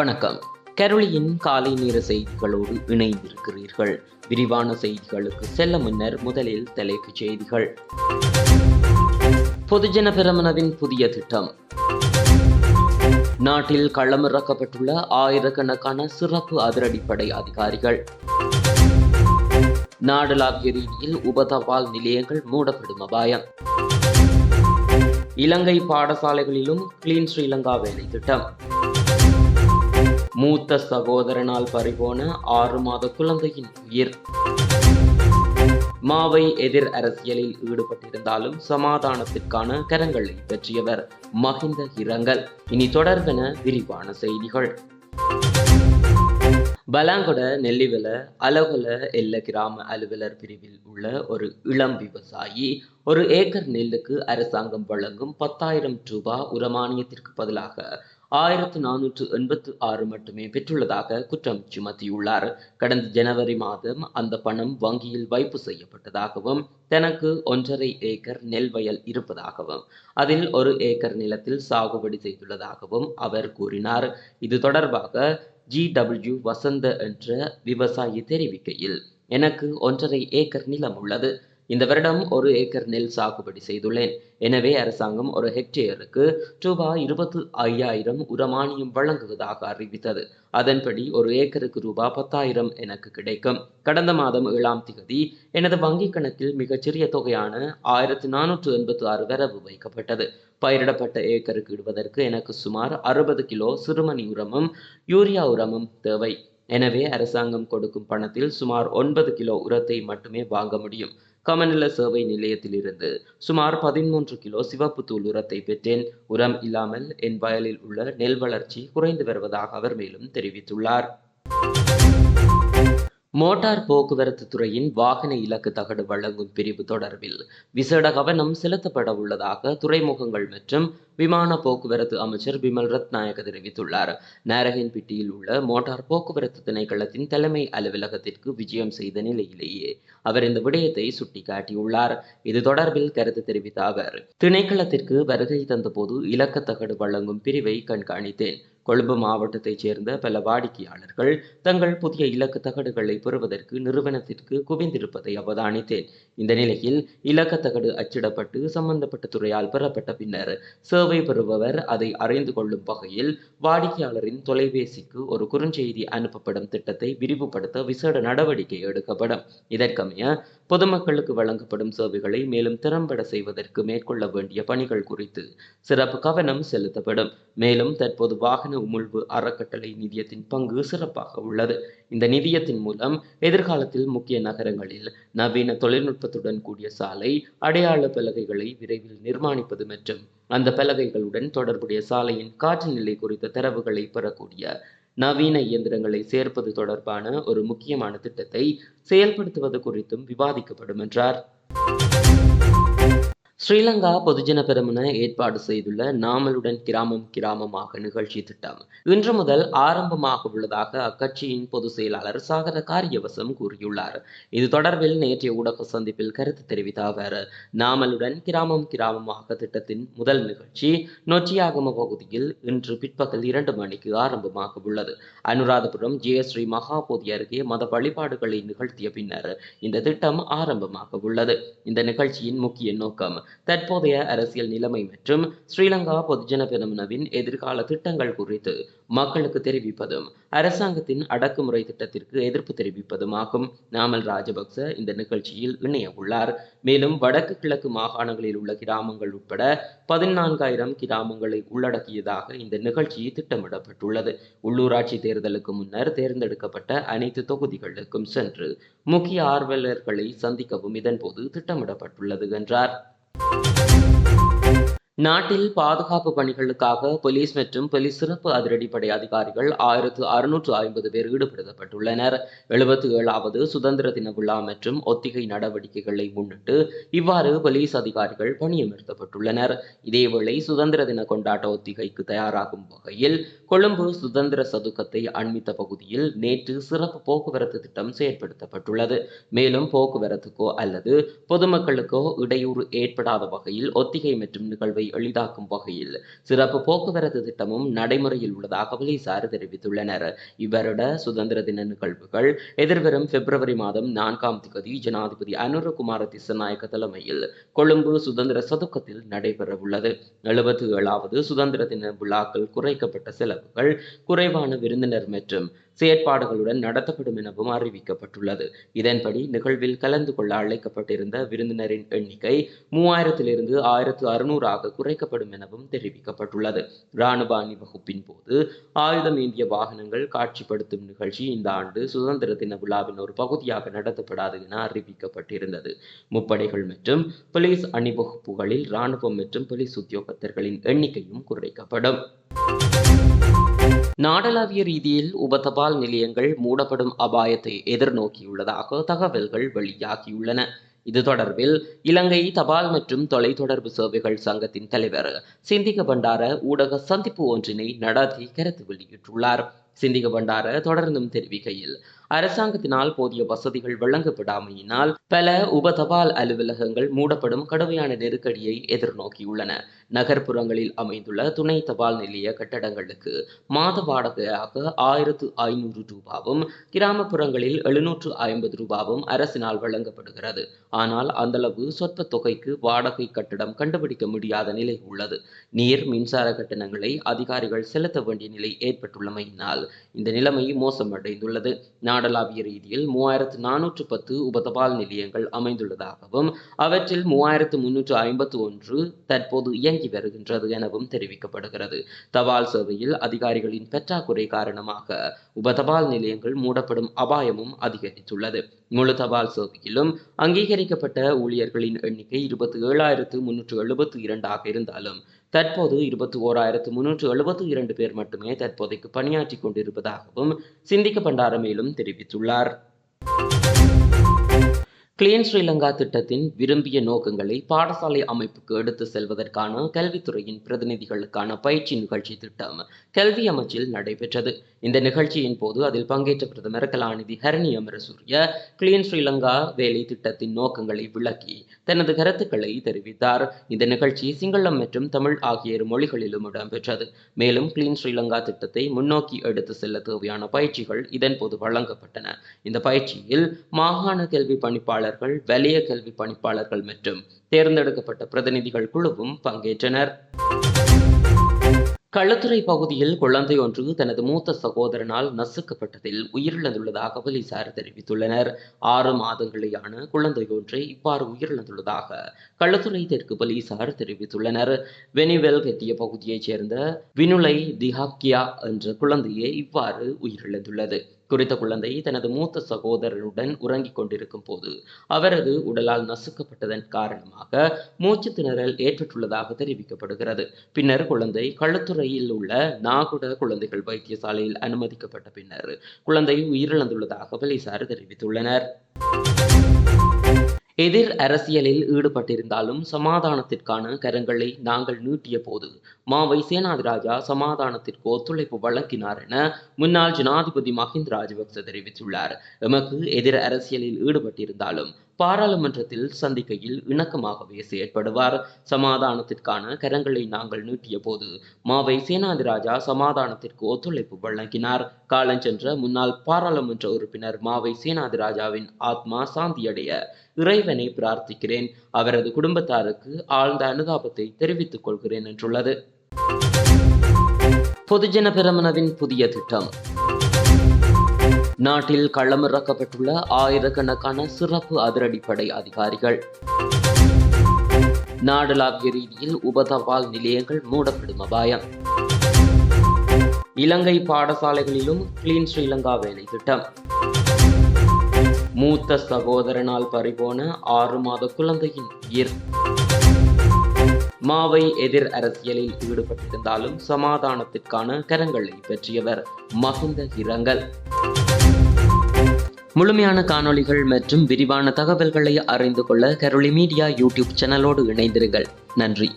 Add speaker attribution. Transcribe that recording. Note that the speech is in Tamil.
Speaker 1: வணக்கம். கரோலியின் காலை நேர செய்திகளோடு இணைந்திருக்கிறீர்கள். விரிவான செய்திகளுக்கு செல்ல முன்னர் முதலில் தலைப்புச் செய்திகள். பொதுஜன பெரமுனவின் புதிய திட்டம். நாட்டில் களமிறக்கப்பட்டுள்ள ஆயிரக்கணக்கான சிறப்பு அதிரடிப்படை அதிகாரிகள். நாடளாவிய ரீதியில் உபதபால் நிலையங்கள் மூடப்படும் அபாயம். இலங்கை பாடசாலைகளிலும் கிளீன் ஸ்ரீலங்கா வேலை திட்டம் மூத்த சகோதரனால் பறிபோன ஆறு மாத குழந்தையின் உயிர். மாவை எதிர் அரசியலில் ஈடுபட்டிருந்தாலும் சமாதானத்திற்கான கரங்களை பெற்றியவர் மகிந்த இரங்கல். இனி தொடர்பென விரிவான செய்திகள். பலாங்கொட நெல்லிவல அலகுல எல்ல கிராம அலுவலர் பிரிவில் உள்ள ஒரு இளம் விவசாயி ஒரு ஏக்கர் நெல்லுக்கு அரசாங்கம் வழங்கும் பத்தாயிரம் ரூபாய் உரமானியத்திற்கு பதிலாக ஆயிரத்து நானூற்று எண்பத்து ஆறு மட்டுமே பெற்றுள்ளதாக குற்றம் சுமத்தியுள்ளார். கடந்த ஜனவரி மாதம் அந்த பணம் வங்கியில் வைப்பு செய்யப்பட்டதாகவும் தனக்கு ஒன்றரை ஏக்கர் நெல் வயல் இருப்பதாகவும் அதில் ஒரு ஏக்கர் நிலத்தில் சாகுபடி செய்துள்ளதாகவும் அவர் கூறினார். இது தொடர்பாக ஜி டபிள்யூ வசந்த என்ற விவசாயி தெரிவிக்கையில் எனக்கு ஒன்றரை ஏக்கர் நிலம் உள்ளது. இந்த வருடம் ஒரு ஏக்கர் நெல் சாகுபடி செய்துள்ளேன். எனவே அரசாங்கம் ஒரு ஹெக்டேருக்கு ரூபாய் இருபத்து ஐயாயிரம் உரமானியம் வழங்குவதாக அறிவித்தது. அதன்படி ஒரு ஏக்கருக்கு ரூபாய் பத்தாயிரம் எனக்கு கிடைக்கும். கடந்த மாதம் ஏழாம் திகதி எனது வங்கிக் கணக்கில் மிகச்சிறிய தொகையான ஆயிரத்தி நானூற்று எண்பத்தி ஆறு வரவு வைக்கப்பட்டது. பயிரிடப்பட்ட ஏக்கருக்கு இடுவதற்கு எனக்கு சுமார் அறுபது கிலோ சிறுமணி உரமும் யூரியா உரமும் தேவை. எனவே அரசாங்கம் கொடுக்கும் பணத்தில் சுமார் ஒன்பது கிலோ உரத்தை மட்டுமே வாங்க முடியும். கமநல சேவை நிலையத்திலிருந்து சுமார் பதிமூன்று கிலோ சிவப்பு தூள் உரத்தை பெற்றேன். உரம் இல்லாமல் என் வயலில் உள்ள நெல் வளர்ச்சி குறைந்து வருவதாக அவர் மேலும் தெரிவித்துள்ளார். மோட்டார் போக்குவரத்து துறையின் வாகன இலக்கு தகடு வழங்கும் பிரிவு தொடர்பில் விசேட கவனம் செலுத்தப்பட உள்ளதாக துறைமுகங்கள் மற்றும் விமான போக்குவரத்து அமைச்சர் பிமல் ரத்நாயக தெரிவித்துள்ளார். நாரகன்பட்டியில் உள்ள மோட்டார் போக்குவரத்து திணைக்களத்தின் தலைமை அலுவலகத்திற்கு விஜயம் செய்த நிலையிலேயே அவர் இந்த விடயத்தை சுட்டிக்காட்டியுள்ளார். இது தொடர்பில் கருத்து தெரிவித்த அவர் திணைக்களத்திற்கு வருகை தந்தபோது இலக்கு தகடு வழங்கும் பிரிவை கண்காணித்தேன். கொழும்பு மாவட்டத்தைச் சேர்ந்த பல வாடிக்கையாளர்கள் தங்கள் புதிய இலக்கு தகடுகளை பெறுவதற்கு நிறுவனத்திற்கு குவிந்திருப்பதை அவதானித்தேன். இந்த நிலையில் இலக்க தகடு அச்சிடப்பட்டு சம்பந்தப்பட்ட துறையால் பெறப்பட்ட பின்னர் சேவை பெறுபவர் அதை அறிந்து கொள்ளும் வகையில் வாடிக்கையாளரின் தொலைபேசிக்கு ஒரு குறுஞ்செய்தி அனுப்பப்படும் திட்டத்தை விரிவுபடுத்த விசேட நடவடிக்கை எடுக்கப்படும். இதற்கமைய பொதுமக்களுக்கு வழங்கப்படும் சேவைகளை மேலும் திறம்பட செய்வதற்கு மேற்கொள்ள வேண்டிய பணிகள் குறித்து சிறப்பு கவனம் செலுத்தப்படும். மேலும் தற்போது வாகன உமிழ்வு அறக்கட்டளை நிதியத்தின் பங்கு சிறப்பாக உள்ளது. இந்த நிதியத்தின் மூலம் எதிர்காலத்தில் முக்கிய நகரங்களில் நவீன தொழில்நுட்பத்துடன் கூடிய சாலை அடையாள பலகைகளை விரைவில் நிர்மாணிப்பது மற்றும் அந்த பலகைகளுடன் தொடர்புடைய சாலையின் காற்று நிலை குறித்த தரவுகளை பெறக்கூடிய நவீன இயந்திரங்களை சேர்ப்பது தொடர்பான ஒரு முக்கியமான திட்டத்தை செயல்படுத்துவது குறித்தும் விவாதிக்கப்படும் என்றார். ஸ்ரீலங்கா பொதுஜன பெருமன ஏற்பாடு செய்துள்ள நாமலுடன் கிராமம் கிராமமாக நிகழ்ச்சி திட்டம் இன்று முதல் ஆரம்பமாக உள்ளதாக அக்கட்சியின் பொதுச் செயலாளர் சாகர காரியவசம் கூறியுள்ளார். இது தொடர்பில் நேற்றைய ஊடக சந்திப்பில் கருத்து தெரிவித்த அவர் நாமலுடன் கிராமம் கிராமமாக திட்டத்தின் முதல் நிகழ்ச்சி நொச்சியாகம பகுதியில் இன்று பிற்பகல் இரண்டு மணிக்கு ஆரம்பமாக உள்ளது. அனுராதபுரம் ஜெயஸ்ரீ மகாபோதி அருகே மத வழிபாடுகளை நிகழ்த்திய பின்னர் இந்த திட்டம் ஆரம்பமாக உள்ளது. இந்த நிகழ்ச்சியின் முக்கிய நோக்கம் தற்போதைய அரசியல் நிலைமை மற்றும் ஸ்ரீலங்கா பொதுஜன பெருமனவின் எதிர்கால திட்டங்கள் குறித்து மக்களுக்கு தெரிவிப்பதும் அரசாங்கத்தின் அடக்குமுறை திட்டத்திற்கு எதிர்ப்பு தெரிவிப்பதும் ஆகும் நாமல் ராஜபக்ச இந்த நிகழ்ச்சியில் இணைய உள்ளார் மேலும் வடக்கு கிழக்கு மாகாணங்களில் உள்ள கிராமங்கள் உட்பட பதினான்காயிரம் கிராமங்களை உள்ளடக்கியதாக இந்த நிகழ்ச்சி திட்டமிடப்பட்டுள்ளது. உள்ளூராட்சி தேர்தலுக்கு முன்னர் தேர்ந்தெடுக்கப்பட்ட அனைத்து தொகுதிகளுக்கும் சென்று முக்கிய ஆர்வலர்களை சந்திக்கவும் இதன்போது திட்டமிடப்பட்டுள்ளது என்றார். Thank you நாட்டில் பாதுகாப்பு பணிகளுக்காக போலீஸ் மற்றும் போலீஸ் சிறப்பு அதிரடிப்படை அதிகாரிகள் ஆயிரத்து அறுநூற்று ஐம்பது பேர் ஈடுபடுத்தப்பட்டுள்ளனர். எழுபத்தி ஏழாவது சுதந்திர தின விழா மற்றும் ஒத்திகை நடவடிக்கைகளை முன்னிட்டு இவ்வாறு போலீஸ் அதிகாரிகள் பணியமர்த்தப்பட்டுள்ளனர். இதேவேளை சுதந்திர தின கொண்டாட்ட ஒத்திகைக்கு தயாராகும் வகையில் கொழும்பு சுதந்திர சதுக்கத்தை அண்மித்த பகுதியில் நேற்று சிறப்பு போக்குவரத்து திட்டம் செயற்படுத்தப்பட்டுள்ளது. மேலும் போக்குவரத்துக்கோ அல்லது பொதுமக்களுக்கோ இடையூறு ஏற்படாத வகையில் ஒத்திகை மற்றும் நிகழ்வை எளிதாக்கும் வகையில். சிறப்பு போக்குவரத்து திட்டமும் நடைமுறையில் உள்ளதாக போலீசார் தெரிவித்துள்ளனர். இவரிட சுதந்திர தின நிகழ்வுகள் எதிர்வரும் பிப்ரவரி மாதம் நான்காம் திகதி ஜனாதிபதி அனுரகுமார திசநாயக்க தலைமையில் கொழும்பு சுதந்திர சதுக்கத்தில் நடைபெறவுள்ளது. எழுபத்தி ஏழாவது சுதந்திர தின விழாக்கள் குறைக்கப்பட்ட செலவுகள் குறைவான விருந்தினர் மற்றும் செயற்பாடுகளுடன் நடத்தப்படும் எனவும் அறிவிக்கப்பட்டுள்ளது. இதன்படி நிகழ்வில் கலந்து கொள்ள அழைக்கப்பட்டிருந்த விருந்தினரின் எண்ணிக்கை மூவாயிரத்திலிருந்து ஆயிரத்து அறுநூறாக குறைக்கப்படும் எனவும் தெரிவிக்கப்பட்டுள்ளது. இராணுவ அணிவகுப்பின் போது ஆயுதம் ஏந்திய வாகனங்கள் காட்சிப்படுத்தும் நிகழ்ச்சி இந்த ஆண்டு சுதந்திர தின விழாவின் ஒரு பகுதியாக நடத்தப்படாது என அறிவிக்கப்பட்டிருந்தது. முப்படைகள் மற்றும் போலீஸ் அணிவகுப்புகளில் இராணுவம் மற்றும் போலீஸ் உத்தியோகத்தர்களின் எண்ணிக்கையும் குறைக்கப்படும். நாடளாவிய ரீதியில் உபதபால் நிலையங்கள் மூடப்படும் அபாயத்தை எதிர்நோக்கியுள்ளதாக தகவல்கள் வெளியாகியுள்ளன. இது தொடர்பில் இலங்கை தபால் மற்றும் தொலைத்தொடர்பு சேவைகள் சங்கத்தின் தலைவர் சிந்திக பண்டார ஊடக சந்திப்பு ஒன்றினை நடத்தி கருத்து வெளியிட்டுள்ளார். சிந்திக பண்டார தொடர்ந்தும் தெரிவிக்கையில் அரசாங்கத்தினால் போதிய வசதிகள் வழங்கப்படாமையினால் பல உப தபால் அலுவலகங்கள் மூடப்படும் கடுமையான நெருக்கடியை எதிர்நோக்கியுள்ளன. நகர்ப்புறங்களில் அமைந்துள்ள துணை தபால் நிலைய கட்டடங்களுக்கு மாத வாடகையாக ஆயிரத்து ஐநூறு ரூபாவும் கிராமப்புறங்களில் எழுநூற்று ஐம்பது ரூபாவும் அரசினால் வழங்கப்படுகிறது. ஆனால் அந்தளவு சொற்ப தொகைக்கு வாடகை கட்டடம் கண்டுபிடிக்க முடியாத நிலை உள்ளது. நீர் மின்சார கட்டணங்களை அதிகாரிகள் செலுத்த வேண்டிய நிலை ஏற்பட்டுள்ளமையினால் இந்த நிலைமை மோசமடைந்துள்ளது. நாடளாவிய ரீதியில் மூவாயிரத்து நானூற்று பத்து உபதபால் நிலையங்கள் அமைந்துள்ளதாகவும் அவற்றில் மூவாயிரத்து முன்னூற்று ஐம்பத்து ஒன்று தற்போது இயங்கி வருகின்றது எனவும் தெரிவிக்கப்படுகிறது. தபால் சேவையில் அதிகாரிகளின் பற்றாக்குறை காரணமாக உபதபால் நிலையங்கள் மூடப்படும் அபாயமும் அதிகரித்துள்ளது. முழு தபால் சேவையிலும் அங்கீகரிக்கப்பட்ட ஊழியர்களின் எண்ணிக்கை இருபத்தி ஏழாயிரத்து முன்னூற்று எழுபத்து இரண்டாக இருந்தாலும் தற்போது இருபத்தி ஓராயிரத்து முன்னூற்று எழுபத்து இரண்டு பேர் மட்டுமே தற்போதைக்கு பணியாற்றி கொண்டிருப்பதாகவும் சிந்திக்க பண்டார மேலும் தெரிவித்துள்ளார். கிளீன் ஸ்ரீலங்கா திட்டத்தின் விரும்பிய நோக்கங்களை பாடசாலை அமைப்புக்கு எடுத்து செல்வதற்கான கல்வித்துறையின் பிரதிநிதிகளுக்கான பயிற்சி நிகழ்ச்சி திட்டம் கல்வி அமைச்சில் நடைபெற்றது. இந்த நிகழ்ச்சியின் போது அதில் பங்கேற்ற பிரதமர் கலாநிதி ஹரணி அமரசூரிய கிளீன் ஸ்ரீலங்கா வேலை திட்டத்தின் நோக்கங்களை விளக்கி தனது கருத்துக்களை தெரிவித்தார். இந்த நிகழ்ச்சி சிங்களம் மற்றும் தமிழ் ஆகிய இரு மொழிகளிலும் இடம்பெற்றது. மேலும் கிளீன் ஸ்ரீலங்கா திட்டத்தை முன்னோக்கி எடுத்து செல்ல தேவையான பயிற்சிகள் இதன்போது வழங்கப்பட்டன. இந்த பயிற்சியில் மாகாண கல்வி பணிப்பாளர் பணிப்பாளர்கள் வலய கல்வி பணிப்பாளர்கள் மற்றும் தேர்ந்தெடுக்கப்பட்ட பிரதிநிதிகள் குழுவும் பங்கேற்றனர். களுத்துறை பகுதியில் குழந்தை ஒன்று தனது மூத்த சகோதரனால் நசுக்கப்பட்டதில் உயிரிழந்துள்ளதாக போலீசார் தெரிவித்துள்ளனர். ஆறு மாதங்களேயான குழந்தை ஒன்று இவ்வாறு உயிரிழந்துள்ளதாக களுத்துறை தெற்கு போலீசார் தெரிவித்துள்ளனர். வெனிவெல் கெட்டிய பகுதியைச் சேர்ந்த வினுலை திஹாக்கியா என்ற குழந்தையே இவ்வாறு உயிரிழந்துள்ளது. குறித்த குழந்தை தனது மூத்த சகோதரனுடன் உறங்கிக் கொண்டிருக்கும் போது அவரது உடலால் நசுக்கப்பட்டதன் காரணமாக மூச்சு திணறல் ஏற்பட்டுள்ளதாக தெரிவிக்கப்படுகிறது. பின்னர் குழந்தை கள்ளத்துறையில் உள்ள நாகுட குழந்தைகள் வைத்தியசாலையில் அனுமதிக்கப்பட்ட பின்னர் குழந்தை உயிரிழந்துள்ளதாக போலீசார் தெரிவித்துள்ளனர். எதிர் அரசியலில் ஈடுபட்டிருந்தாலும் சமாதானத்திற்கான கரங்களை நாங்கள் நீட்டிய போது மாவை சேனாதிராஜா சமாதானத்திற்கு ஒத்துழைப்பு வழங்கினார் என முன்னாள் ஜனாதிபதி மஹிந்த ராஜபக்ச தெரிவித்துள்ளார். எமக்கு எதிர் அரசியலில் ஈடுபட்டிருந்தாலும் பாராளுமன்றத்தில் சந்திக்கையில் இணக்கமாகவே செயற்படுவார். சமாதானத்திற்கான கரங்களை நாங்கள் நீட்டிய போது மாவை சேனாதிராஜா சமாதானத்திற்கு ஒத்துழைப்பு வழங்கினார். காலஞ்சென்ற முன்னாள் பாராளுமன்ற உறுப்பினர் மாவை சேனாதிராஜாவின் ஆத்மா சாந்தியடைய இறைவனை பிரார்த்திக்கிறேன். அவரது குடும்பத்தாருக்கு ஆழ்ந்த அனுதாபத்தை தெரிவித்துக் கொள்கிறேன் என்றுள்ளது. பொதுஜன பெரமுனவின் புதிய திட்டம். நாட்டில் களமிறக்கப்பட்டுள்ள ஆயிரக்கணக்கான சிறப்பு அதிரடிப்படை அதிகாரிகள். நாடளாவிய ரீதியில் உபதபால் நிலையங்கள் மூடப்படும் அபாயம். இலங்கை பாடசாலைகளிலும் கிளீன் ஸ்ரீலங்கா வேலை திட்டம். மூத்த சகோதரனால் பறிபோன ஆறு மாத குழந்தையின் உயிர். மாவை எதிர் அரசியலில் ஈடுபட்டிருந்தாலும் சமாதானத்திற்கான கரங்களை பெற்றியவர் மகிந்த இரங்கல். முழுமையான காணொளிகள் மற்றும் விரிவான தகவல்களை அறிந்து கொள்ள கரோலி மீடியா யூடியூப் சேனலோடு இணைந்திருங்கள். நன்றி.